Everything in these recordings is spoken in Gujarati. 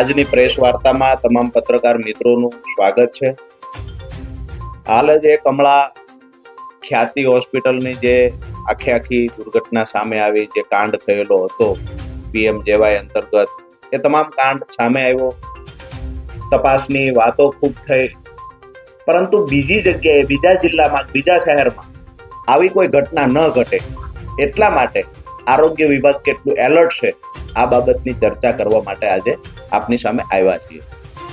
આજની પ્રેસ વાર્તામાં તમામ પત્રકાર મિત્રોનું સ્વાગત છે. હાલ જ એ કમળા ખ્યાતિ હોસ્પિટલની જે આખી આખી દુર્ઘટના સામે આવી, જે કાંડ થયેલો હતો, પીએમ જેવાય અંતર્ગત, એ તમામ કાંડ સામે આવ્યો. તપાસની વાતો ખૂબ થઈ, પરંતુ બીજી જગ્યાએ, બીજા જિલ્લામાં, બીજા શહેરમાં આવી કોઈ ઘટના ન ઘટે, એટલા માટે આરોગ્ય વિભાગ કેટલું એલર્ટ છે આ બાબતની ચર્ચા કરવા માટે આજે આપની સામે આવ્યા છીએ.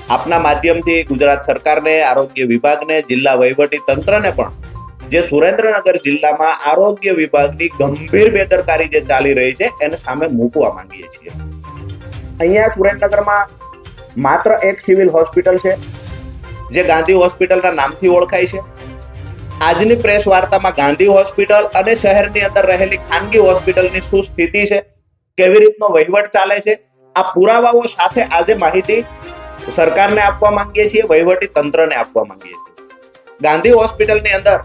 આપના માધ્યમથી ગુજરાત સરકારને, આરોગ્ય વિભાગને, જિલ્લા વહીવટી તંત્રને પણ, જે સુરેન્દ્રનગર જિલ્લામાં આરોગ્ય વિભાગની ગંભીર બેદરકારી જે ચાલી રહી છે, એને સામે મૂકવા માંગીએ છીએ. અહીંયા સુરેન્દ્રનગરમાં માત્ર એક સિવિલ હોસ્પિટલ છે, જે ગાંધી હોસ્પિટલના નામથી ઓળખાય છે. આજની પ્રેસ વાર્તામાં ગાંધી હોસ્પિટલ અને શહેરની અંદર રહેલી ખાનગી હોસ્પિટલની શું સ્થિતિ છે કેવી રીતનો વહીવટ ચાલે છે? આ પુરાવાઓ સાથે આજે માહિતી સરકારને આપવા માંગીએ છીએ, વહીવટી તંત્રને આપવા માંગીએ છીએ. ગાંધી હોસ્પિટલની અંદર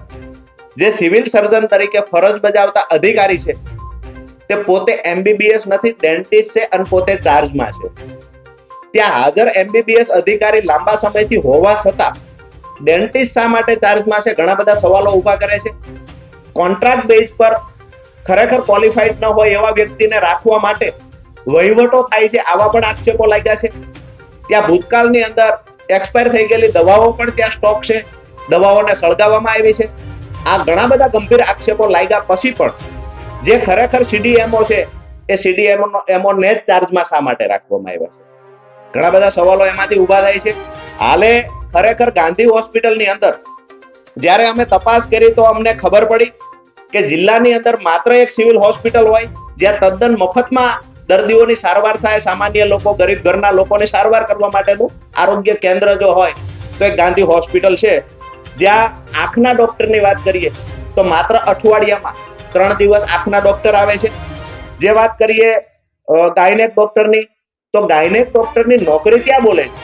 જે સિવિલ સર્જન તરીકે ફરજ બજાવતા અધિકારી છે, તે પોતે એમબીબીએસ નથી, ડેન્ટિસ્ટ છે અને પોતે ચાર્જમાં છે. ત્યાં હાજર એમબીબીએસ અધિકારી લાંબા સમયથી હોવા છતાં ડેન્ટિસ્ટ શા માટે ચાર્જમાં છે? ઘણા બધા સવાલો ઊભા કરે છે. કોન્ટ્રાક્ટ બેઝ પર ખરેખર ક્વોલિફાઈડ ન હોય એવા વ્યક્તિને રાખવા માટે વહીવટો થાય છે. આવા પણ આક્ષેપો લાગ્યા છે. ત્યાં ભૂતકાળની અંદર એક્સપાયર થઈ ગયેલી દવાઓ પણ ત્યાં સ્ટોક છે. દવાઓને સળગાવવામાં આવી છે. આ ઘણા બધા ગંભીર આક્ષેપો લાગ્યા પછી પણ જે ખરેખર સીડીએમઓ છે, એ સીડીએમઓ એમઓ ને જ ચાર્જમાં શા માટે રાખવામાં આવ્યા છે? ઘણા બધા સવાલો એમાંથી ઊભા થાય છે. હાલે ખરેખર ગાંધી હોસ્પિટલની અંદર જ્યારે અમે તપાસ કરી તો અમને ખબર પડી કે જિલ્લાની અંદર માત્ર એક સિવિલ હોસ્પિટલ હોય, જ્યાં તદ્દન મફતમાં દર્દીઓની સારવાર થાય, સામાન્ય લોકો, ગરીબ ઘરના લોકોને સારવાર કરવા માટેનું આરોગ્ય કેન્દ્ર જો હોય, તો એક ગાંધી હોસ્પિટલ છે. જ્યાં આંખના ડોક્ટરની વાત કરીએ, તો માત્ર અઠવાડિયામાં ત્રણ દિવસ આંખના ડોક્ટર આવે છે. જે વાત કરીએ ગાયનેક ડોક્ટરની, તો ગાયનેક ડોક્ટરની નોકરી ત્યાં બોલે છે.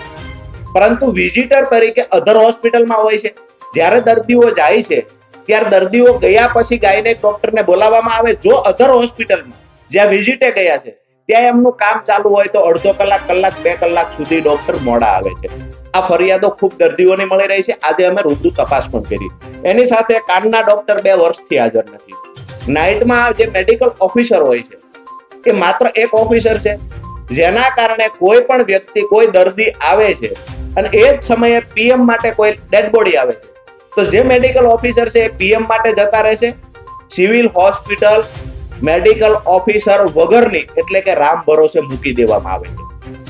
પરંતુ વિઝિટર તરીકે અધર હોસ્પિટલમાં હોય છે. જ્યારે દર્દીઓ જાય છે ત્યારે દર્દીઓ ગયા પછી ગાયનેક ડોક્ટરને બોલાવવામાં આવે, જો અધર હોસ્પિટલમાં, જ્યાં વિઝિટે ગયા છે, ત્યાં એમનું કામ ચાલુ હોય તો અડધો કલાક કલાક, બે કલાક સુધી ડોક્ટર મોડા આવે છે. આ ફરિયાદો ખૂબ દર્દીઓને મળી રહી છે. આજે અમે રૂબરૂ તપાસ પણ કરી. એની સાથે કાનના ડોક્ટર બે વર્ષથી હાજર નથી. નાઇટમાં જે મેડિકલ ઓફિસર હોય છે, એ માત્ર એક ઓફિસર છે. જેના કારણે કોઈ પણ વ્યક્તિ, કોઈ દર્દી આવે છે અને એ જ સમયે પીએમ માટે કોઈ ડેડ બોડી આવે છે. તો જે મેડિકલ ઓફિસર છે એ પીએમ માટે જતા રહેશે. સિવિલ હોસ્પિટલ મેડિકલ ઓફિસર વગરની એટલે કે રામ ભરોસે મૂકી દેવામાં આવે છે.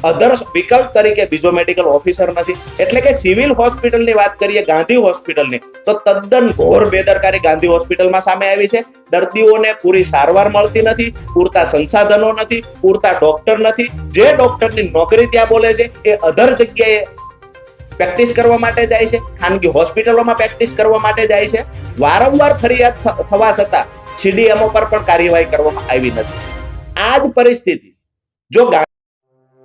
અધર્સ વિકલ્પ તરીકે બીજો મેડિકલ ઓફિસર નથી. એટલે કે સિવિલ હોસ્પિટલની વાત કરીએ, ગાંધી હોસ્પિટલની તો તદ્દન ઘોર બેદરકારી ગાંધી હોસ્પિટલમાં સામે આવી છે. દર્દીઓને પૂરી સારવાર મળતી નથી, પૂરતા સંસાધનો નથી, પૂરતા ડોક્ટર નથી. જે ડોક્ટરની નોકરી ત્યાં બોલે છે, એ અધર જગ્યાએ પ્રેક્ટિસ કરવા માટે જાય છે. ખાનગી હોસ્પિટલોમાં પ્રેક્ટિસ કરવા માટે જાય છે. વારંવાર ફરિયાદ થવા છતાં સીડીએમઓ પર પણ કાર્યવાહી કરવામાં આવી નથી. આ જ પરિસ્થિતિ. જો